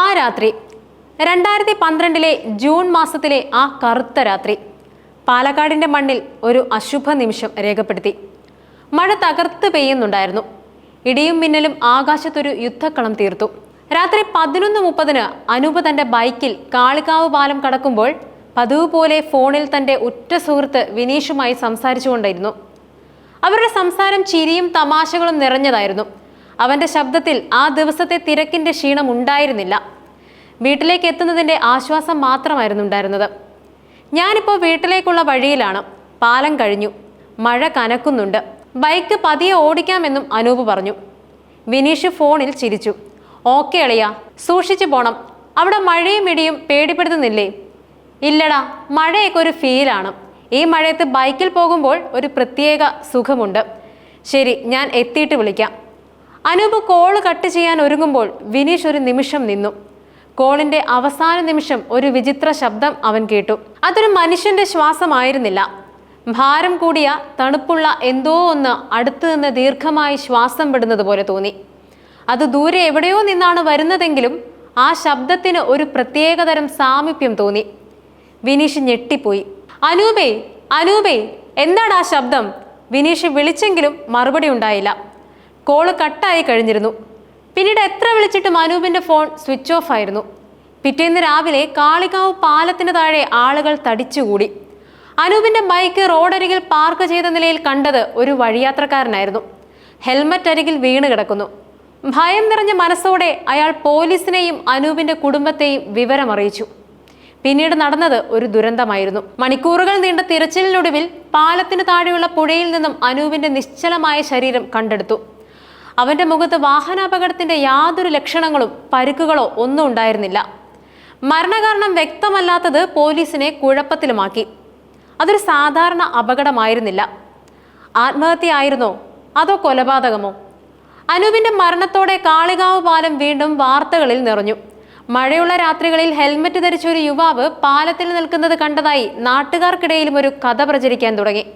ആ രാത്രി രണ്ടായിരത്തി പന്ത്രണ്ടിലെ ജൂൺ മാസത്തിലെ ആ കറുത്ത രാത്രി പാലക്കാടിന്റെ മണ്ണിൽ ഒരു അശുഭ നിമിഷം രേഖപ്പെടുത്തി. മഴ തകർത്ത് പെയ്യുന്നുണ്ടായിരുന്നു. ഇടിയും മിന്നലും ആകാശത്തൊരു യുദ്ധക്കളം തീർത്തു. രാത്രി പതിനൊന്ന് മുപ്പതിന് അനൂപ് തന്റെ ബൈക്കിൽ കാളികാവ് പാലം കടക്കുമ്പോൾ പതിവ് പോലെ ഫോണിൽ തന്റെ ഉറ്റ സുഹൃത്ത് വിനീഷുമായി സംസാരിച്ചുകൊണ്ടിരുന്നു. അവരുടെ സംസാരം ചിരിയും തമാശകളും നിറഞ്ഞതായിരുന്നു. അവന്റെ ശബ്ദത്തിൽ ആ ദിവസത്തെ തിരക്കിന്റെ ക്ഷീണം ഉണ്ടായിരുന്നില്ല. വീട്ടിലേക്ക് എത്തുന്നതിന്റെ ആശ്വാസം മാത്രമായിരുന്നു ഉണ്ടായിരുന്നത്. ഞാനിപ്പോൾ വീട്ടിലേക്കുള്ള വഴിയിലാണ്. പാലം കഴിഞ്ഞു. മഴ കനക്കുന്നുണ്ട്. ബൈക്ക് പതിയെ ഓടിക്കാമെന്നും അനൂപ് പറഞ്ഞു. വിനീഷ് ഫോണിൽ ചിരിച്ചു. ഓക്കെ അളിയ സൂക്ഷിച്ചു പോണം. അവിടെ മഴയും ഇടിയും പേടിപ്പെടുത്തുന്നില്ലേ? ഇല്ലടാ മഴയൊക്കെ ഒരു ഫീലാണ്. ഈ മഴയത്ത് ബൈക്കിൽ പോകുമ്പോൾ ഒരു പ്രത്യേക സുഖമുണ്ട്. ശരി ഞാൻ എത്തിയിട്ട് വിളിക്കാം. അനൂപ് കോൾ കട്ട് ചെയ്യാൻ ഒരുങ്ങുമ്പോൾ വിനീഷ് ഒരു നിമിഷം നിന്നു. കോളിന്റെ അവസാന നിമിഷം ഒരു വിചിത്ര ശബ്ദം അവൻ കേട്ടു. അതൊരു മനുഷ്യന്റെ ശ്വാസമായിരുന്നില്ല. ഭാരം കൂടിയ തണുപ്പുള്ള എന്തോ ഒന്ന് അടുത്തു നിന്ന് ദീർഘമായി ശ്വാസം വിടുന്നത് പോലെ തോന്നി. അത് ദൂരെ എവിടെയോ നിന്നാണ് വരുന്നതെങ്കിലും ആ ശബ്ദത്തിന് ഒരു പ്രത്യേകതരം സാമീപ്യം തോന്നി. വിനീഷ് ഞെട്ടിപ്പോയി. അനൂപേ അനൂപേ എന്താണ് ആ ശബ്ദം? വിനീഷ് വിളിച്ചെങ്കിലും മറുപടി ഉണ്ടായില്ല. കോൾ കട്ടായി കഴിഞ്ഞിരുന്നു. പിന്നീട് എത്ര വിളിച്ചിട്ടും മനുവിന്റെ ഫോൺ സ്വിച്ച് ഓഫ് ആയിരുന്നു. പിറ്റേന്ന് രാവിലെ കാളികാവ് പാലത്തിന് താഴെ ആളുകൾ തടിച്ചുകൂടി. അനൂപിന്റെ ബൈക്ക് റോഡരികിൽ പാർക്ക് ചെയ്ത നിലയിൽ കണ്ടത് ഒരു വഴിയാത്രക്കാരനായിരുന്നു. ഹെൽമറ്റ് അരികിൽ വീണ് കിടക്കുന്നു. ഭയം നിറഞ്ഞ മനസ്സോടെ അയാൾ പോലീസിനെയും അനൂപിന്റെ കുടുംബത്തെയും വിവരമറിയിച്ചു. പിന്നീട് നടന്നത് ഒരു ദുരന്തമായിരുന്നു. മണിക്കൂറുകൾ നീണ്ട തിരച്ചിലിനൊടുവിൽ പാലത്തിന് താഴെയുള്ള പുഴയിൽ നിന്നും അനൂപിന്റെ നിശ്ചലമായ ശരീരം കണ്ടെടുത്തു. അവന്റെ മുഖത്ത് വാഹനാപകടത്തിന്റെ യാതൊരു ലക്ഷണങ്ങളും പരുക്കുകളോ ഒന്നും ഉണ്ടായിരുന്നില്ല. മരണകാരണം വ്യക്തമല്ലാത്തത് പോലീസിനെ കുഴപ്പത്തിലുമാക്കി. അതൊരു സാധാരണ അപകടമായിരുന്നില്ല. ആത്മഹത്യയായിരുന്നോ? അതോ കൊലപാതകമോ? അനൂപിന്റെ മരണത്തോടെ കാളികാവ് പാലം വീണ്ടും വാർത്തകളിൽ നിറഞ്ഞു. മഴയുള്ള രാത്രികളിൽ ഹെൽമറ്റ് ധരിച്ച ഒരു യുവാവ് പാലത്തിൽ നിൽക്കുന്നത് കണ്ടതായി നാട്ടുകാർക്കിടയിലും ഒരു കഥ പ്രചരിക്കാൻ തുടങ്ങി.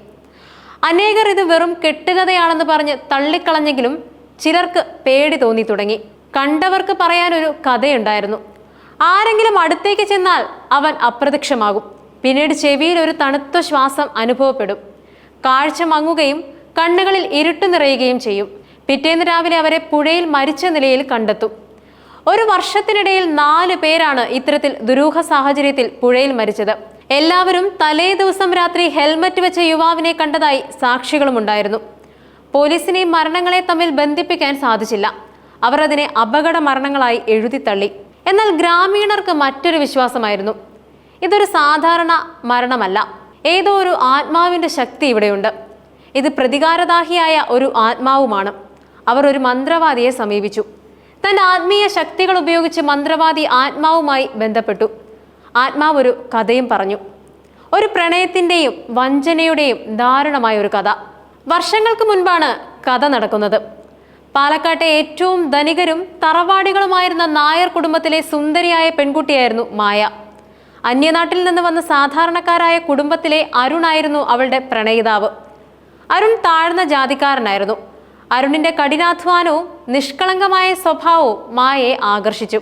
അനേകർ ഇത് വെറും കെട്ടുകഥയാണെന്ന് പറഞ്ഞ് തള്ളിക്കളഞ്ഞെങ്കിലും ചിലർക്ക് പേടി തോന്നി തുടങ്ങി. കണ്ടവർക്ക് പറയാനൊരു കഥയുണ്ടായിരുന്നു. ആരെങ്കിലും അടുത്തേക്ക് ചെന്നാൽ അവൻ അപ്രത്യക്ഷമാകും. പിന്നീട് ചെവിയിൽ ഒരു തണുത്ത ശ്വാസം അനുഭവപ്പെടും. കാഴ്ച മങ്ങുകയും കണ്ണുകളിൽ ഇരുട്ട് നിറയുകയും ചെയ്യും. പിറ്റേന്ന് രാവിലെ അവരെ പുഴയിൽ മരിച്ച നിലയിൽ കണ്ടെത്തും. ഒരു വർഷത്തിനിടയിൽ നാല് പേരാണ് ഇത്തരത്തിൽ ദുരൂഹ സാഹചര്യത്തിൽ പുഴയിൽ മരിച്ചത്. എല്ലാവരും തലേ ദിവസം രാത്രി ഹെൽമറ്റ് വെച്ച യുവാവിനെ കണ്ടതായി സാക്ഷികളുമുണ്ടായിരുന്നു. പോലീസിനെ മരണങ്ങളെ തമ്മിൽ ബന്ധിപ്പിക്കാൻ സാധിച്ചില്ല. അവർ അതിനെ അപകട മരണങ്ങളായി എഴുതിത്തള്ളി എന്നാൽ ഗ്രാമീണർക്ക് മറ്റൊരു വിശ്വാസമായിരുന്നു. ഇതൊരു സാധാരണ മരണമല്ല. ഏതോ ഒരു ആത്മാവിന്റെ ശക്തി ഇവിടെയുണ്ട്. ഇത് പ്രതികാരദാഹിയായ ഒരു ആത്മാവുമാണ്. അവർ ഒരു മന്ത്രവാദിയെ സമീപിച്ചു. തന്റെ ആത്മീയ ശക്തികൾ ഉപയോഗിച്ച് മന്ത്രവാദി ആത്മാവുമായി ബന്ധപ്പെട്ടു. ആത്മാവ് ഒരു കഥയും പറഞ്ഞു. ഒരു പ്രണയത്തിന്റെയും വഞ്ചനയുടെയും ദാരുണമായ ഒരു കഥ. വർഷങ്ങൾക്ക് മുൻപാണ് കഥ നടക്കുന്നത്. പാലക്കാട്ടെ ഏറ്റവും ധനികരും തറവാടികളുമായിരുന്ന നായർ കുടുംബത്തിലെ സുന്ദരിയായ പെൺകുട്ടിയായിരുന്നു മായ. അന്യനാട്ടിൽ നിന്ന് വന്ന സാധാരണക്കാരായ കുടുംബത്തിലെ അരുണായിരുന്നു അവളുടെ പ്രണയിതാവ്. അരുൺ താഴ്ന്ന ജാതിക്കാരനായിരുന്നു. അരുണിന്റെ കഠിനാധ്വാനവും നിഷ്കളങ്കമായ സ്വഭാവവും മായയെ ആകർഷിച്ചു.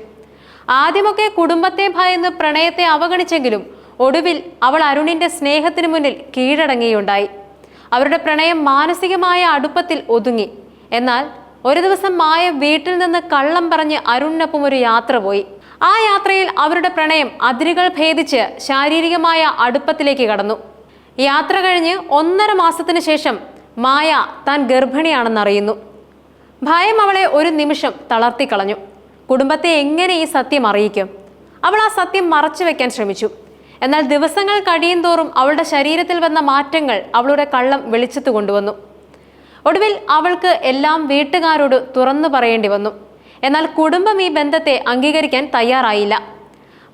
ആദ്യമൊക്കെ കുടുംബത്തെ ഭയന്ന് പ്രണയത്തെ അവഗണിച്ചെങ്കിലും ഒടുവിൽ അവൾ അരുണിന്റെ സ്നേഹത്തിനു മുന്നിൽ കീഴടങ്ങുകയുണ്ടായി. അവരുടെ പ്രണയം മാനസികമായ അടുപ്പത്തിൽ ഒതുങ്ങി. എന്നാൽ ഒരു ദിവസം മായ വീട്ടിൽ നിന്ന് കള്ളം പറഞ്ഞ് അരുണിനൊപ്പം ഒരു യാത്ര പോയി. ആ യാത്രയിൽ അവരുടെ പ്രണയം അതിരുകൾ ഭേദിച്ച് ശാരീരികമായ അടുപ്പത്തിലേക്ക് കടന്നു. യാത്ര കഴിഞ്ഞ് ഒന്നര മാസത്തിന് ശേഷം മായ താൻ ഗർഭിണിയാണെന്നറിയുന്നു ഭയം അവളെ ഒരു നിമിഷം തളർത്തിക്കളഞ്ഞു. കുടുംബത്തെ എങ്ങനെ ഈ സത്യം അറിയിക്കും? അവൾ ആ സത്യം മറച്ചു വെക്കാൻ ശ്രമിച്ചു. എന്നാൽ ദിവസങ്ങൾ കഴിയും തോറും അവളുടെ ശരീരത്തിൽ വന്ന മാറ്റങ്ങൾ അവളുടെ കള്ളം വെളിച്ചത്ത് കൊണ്ടുവന്നു. ഒടുവിൽ അവൾക്ക് എല്ലാം വീട്ടുകാരോട് തുറന്നു പറയേണ്ടി വന്നു. എന്നാൽ കുടുംബം ഈ ബന്ധത്തെ അംഗീകരിക്കാൻ തയ്യാറായില്ല.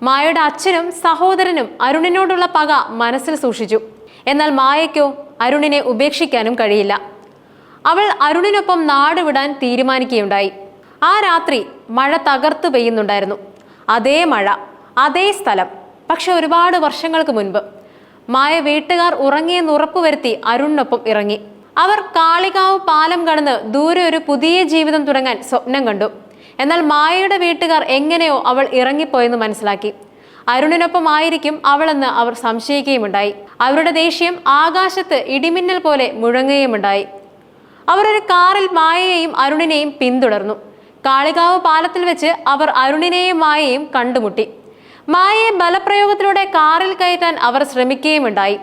മായയുടെ അച്ഛനും സഹോദരനും അരുണിനോടുള്ള പക മനസ്സിൽ സൂക്ഷിച്ചു. എന്നാൽ മായയ്ക്കോ അരുണിനെ ഉപേക്ഷിക്കാനും കഴിയില്ല. അവൾ അരുണിനൊപ്പം നാടുവിടാൻ തീരുമാനിക്കുകയുണ്ടായി. ആ രാത്രി മഴ തകർത്തു പെയ്യുന്നുണ്ടായിരുന്നു. അതേ മഴ അതേ സ്ഥലം. പക്ഷെ ഒരുപാട് വർഷങ്ങൾക്ക് മുൻപ് മായ വീട്ടുകാർ ഉറങ്ങിയെന്ന് ഉറപ്പുവരുത്തി അരുണിനൊപ്പം ഇറങ്ങി. അവർ കാളികാവ് പാലം കടന്ന് ദൂരെ ഒരു പുതിയ ജീവിതം തുടങ്ങാൻ സ്വപ്നം കണ്ടു. എന്നാൽ മായയുടെ വീട്ടുകാർ എങ്ങനെയോ അവൾ ഇറങ്ങിപ്പോയെന്ന് മനസ്സിലാക്കി. അരുണിനൊപ്പം ആയിരിക്കും അവളെന്ന് അവർ സംശയിക്കുകയുമുണ്ടായി. അവരുടെ ദേഷ്യം ആകാശത്ത് ഇടിമിന്നൽ പോലെ മുഴങ്ങുകയുമുണ്ടായി. അവർ ഒരു കാറിൽ മായയെയും അരുണിനെയും പിന്തുടർന്നു. കാളികാവ് പാലത്തിൽ വെച്ച് അവർ അരുണിനെയും മായയെയും കണ്ടുമുട്ടി. മായയെ ബലപ്രയോഗത്തിലൂടെ കാറിൽ കയറ്റാൻ അവർ ശ്രമിക്കുകയുമുണ്ടായി.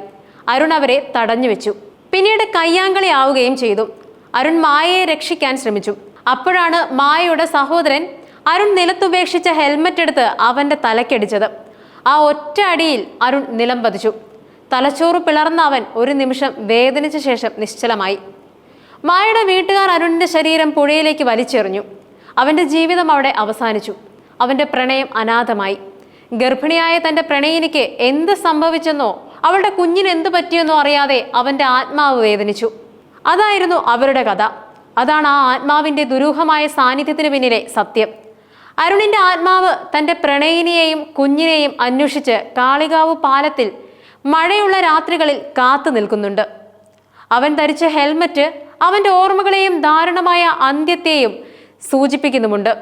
അരുൺ അവരെ തടഞ്ഞു വെച്ചു. പിന്നീട് കയ്യാങ്കളി ആവുകയും ചെയ്തു. അരുൺ മായയെ രക്ഷിക്കാൻ ശ്രമിച്ചു. അപ്പോഴാണ് മായയുടെ സഹോദരൻ അരുൺ നിലത്തുപേക്ഷിച്ച ഹെൽമറ്റ് എടുത്ത് അവന്റെ തലക്കടിച്ചത് ആ ഒറ്റ അടിയിൽ അരുൺ നിലം പതിച്ചു. തലച്ചോറ് പിളർന്ന അവൻ ഒരു നിമിഷം വേദനിച്ച ശേഷം നിശ്ചലമായി. മായയുടെ വീട്ടുകാർ അരുണിന്റെ ശരീരം പുഴയിലേക്ക് വലിച്ചെറിഞ്ഞു. അവന്റെ ജീവിതം അവിടെ അവസാനിച്ചു. അവന്റെ പ്രണയം അനാഥമായി. ഗർഭിണിയായ തന്റെ പ്രണയിനിക്ക് എന്ത് സംഭവിച്ചെന്നോ അവളുടെ കുഞ്ഞിന് എന്ത് പറ്റിയെന്നോ അറിയാതെ അവന്റെ ആത്മാവ് വേദനിച്ചു. അതായിരുന്നു അവരുടെ കഥ. അതാണ് ആ ആത്മാവിന്റെ ദുരൂഹമായ സാന്നിധ്യത്തിന് പിന്നിലെ സത്യം. അരുണിന്റെ ആത്മാവ് തന്റെ പ്രണയിനിയെയും കുഞ്ഞിനെയും അന്വേഷിച്ച് കാളികാവ് പാലത്തിൽ മഴയുള്ള രാത്രികളിൽ കാത്തു നിൽക്കുന്നുണ്ട്. അവൻ ധരിച്ച ഹെൽമറ്റ് അവന്റെ ഓർമ്മകളെയും ദാരുണമായ അന്ത്യത്തെയും സൂചിപ്പിക്കുന്നുമുണ്ട്.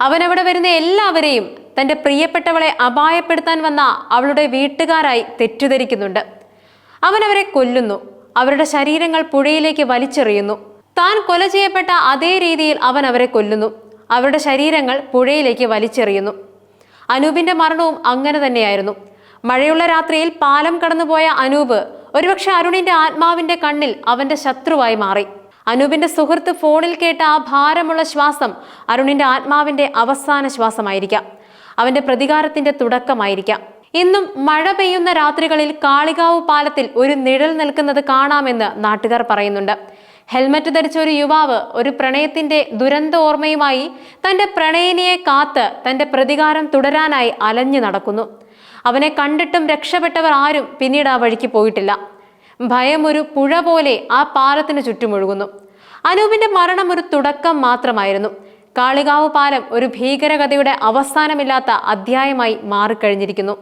അവൻ അവിടെ വരുന്ന എല്ലാവരെയും തന്റെ പ്രിയപ്പെട്ടവളെ അപായപ്പെടുത്താൻ വന്ന അവളുടെ വീട്ടുകാരായി തെറ്റിദ്ധരിക്കുന്നുണ്ട്. അവനവരെ കൊല്ലുന്നു. അവരുടെ ശരീരങ്ങൾ പുഴയിലേക്ക് വലിച്ചെറിയുന്നു. താൻ കൊല ചെയ്യപ്പെട്ട അതേ രീതിയിൽ അവൻ അവരെ കൊല്ലുന്നു. അവരുടെ ശരീരങ്ങൾ പുഴയിലേക്ക് വലിച്ചെറിയുന്നു. അനൂപിന്റെ മരണവും അങ്ങനെ തന്നെയായിരുന്നു. മഴയുള്ള രാത്രിയിൽ പാലം കടന്നുപോയ അനൂപ് ഒരുപക്ഷെ അരുണിന്റെ ആത്മാവിന്റെ കണ്ണിൽ അവന്റെ ശത്രുവായി മാറി. അനൂപിന്റെ സുഹൃത്ത് ഫോണിൽ കേട്ട ആ ഭാരമുള്ള ശ്വാസം അരുണിന്റെ ആത്മാവിന്റെ അവസാന ശ്വാസമായിരിക്കാം. അവന്റെ പ്രതികാരത്തിന്റെ തുടക്കമായിരിക്കാം. ഇന്നും മഴ പെയ്യുന്ന രാത്രികളിൽ കാളികാവ് പാലത്തിൽ ഒരു നിഴൽ നിൽക്കുന്നത് കാണാമെന്ന് നാട്ടുകാർ പറയുന്നുണ്ട്. ഹെൽമറ്റ് ധരിച്ച ഒരു യുവാവ് ഒരു പ്രണയത്തിന്റെ ദുരന്ത ഓർമ്മയുമായി തന്റെ പ്രണയിനിയെ കാത്ത് തന്റെ പ്രതികാരം തുടരാനായി അലഞ്ഞു നടക്കുന്നു. അവനെ കണ്ടിട്ടും രക്ഷപ്പെട്ടവർ ആരും പിന്നീട് ആ വഴിക്ക് പോയിട്ടില്ല. ഭയം ഒരു പുഴ പോലെ ആ പാലത്തിന് ചുറ്റുമൊഴുകുന്നു. അനൂപിന്റെ മരണം ഒരു തുടക്കം മാത്രമായിരുന്നു. കാളികാവ് പാലം ഒരു ഭീകരകഥയുടെ അവസാനമില്ലാത്ത അധ്യായമായി മാറിക്കഴിഞ്ഞിരിക്കുന്നു.